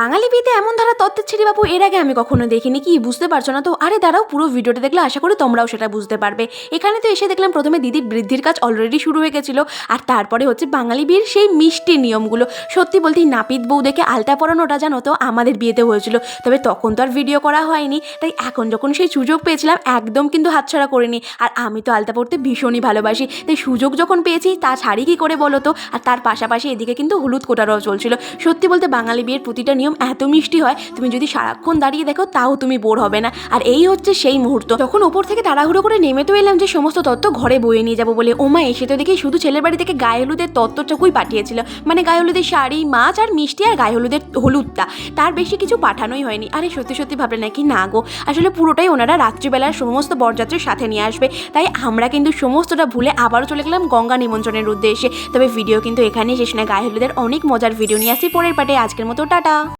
বাঙালি বিয়েতে এমন ধারা তত্ত্বের ছেড়ে বাবু, এর আগে আমি কখনো দেখিনি। কি, বুঝতে পারছ না তো? আরে দাঁড়াও, পুরো ভিডিওটা দেখলে আশা করি তোমরাও সেটা বুঝতে পারবে। এখানে তো এসে দেখলাম প্রথমে দিদির বৃদ্ধির কাজ অলরেডি শুরু হয়ে গেছিল, আর তারপরে হচ্ছে বাঙালি বিয়ের সেই মিষ্টি নিয়মগুলো। সত্যি বলতে নাপিত বউ দেখে আলতা পরানোটা জানো তো, আমাদের বিয়েতে হয়েছিল। তবে তখন তো আর ভিডিও করা হয়নি, তাই এখন যখন সেই সুযোগ পেয়েছিলাম, একদম কিন্তু হাতছাড়া করিনি। আর আমি তো আলতা পড়তে ভীষণই ভালোবাসি, তাই সুযোগ যখন পেয়েছি, তা ছাড়ি কি করে বলো তো? আর তার পাশাপাশি এদিকে কিন্তু হলুদ কোটারও চলছিল। সত্যি বলতে বাঙালি বিয়ের প্রতিটা এত মিষ্টি হয়, তুমি যদি সারাক্ষণ দাঁড়িয়ে দেখো তাও তুমি বোর হবে না। আর এই হচ্ছে সেই মুহূর্ত। যখন ওপর থেকে তাড়াহুড়ো করে নেমে তো এলাম যে সমস্ত তত্ত্ব ঘরে বয়ে নিয়ে যাব বলে। ওমা, এসে তো দেখি শুধু ছেলের বাড়ি থেকে গায়ে হলুদের তত্ত্বটুকুই পাঠিয়েছিল। মানে গায়ে হলুদের শাড়ি, মাছ আর মিষ্টি আর গায়ে হলুদের হলুদটা। তার বেশি কিছু পাঠানোই হয়নি। আরে সত্যি সত্যি ভাবলে নাকি? না গো। আসলে পুরোটাই ওনারা রাত্রিবেলার সমস্ত বরযাত্রীর সাথে নিয়ে আসবে। তাই আমরা কিন্তু সমস্তটা ভুলে আবারও চলে গেলাম গঙ্গা নিমন্ত্রণের উদ্দেশ্যে। তবে ভিডিও কিন্তু এখানেই শেষ নয় গায়ে হলুদের অনেক মজার ভিডিও নিয়ে আসি পরের পাটে আজকের মতো, টাটা।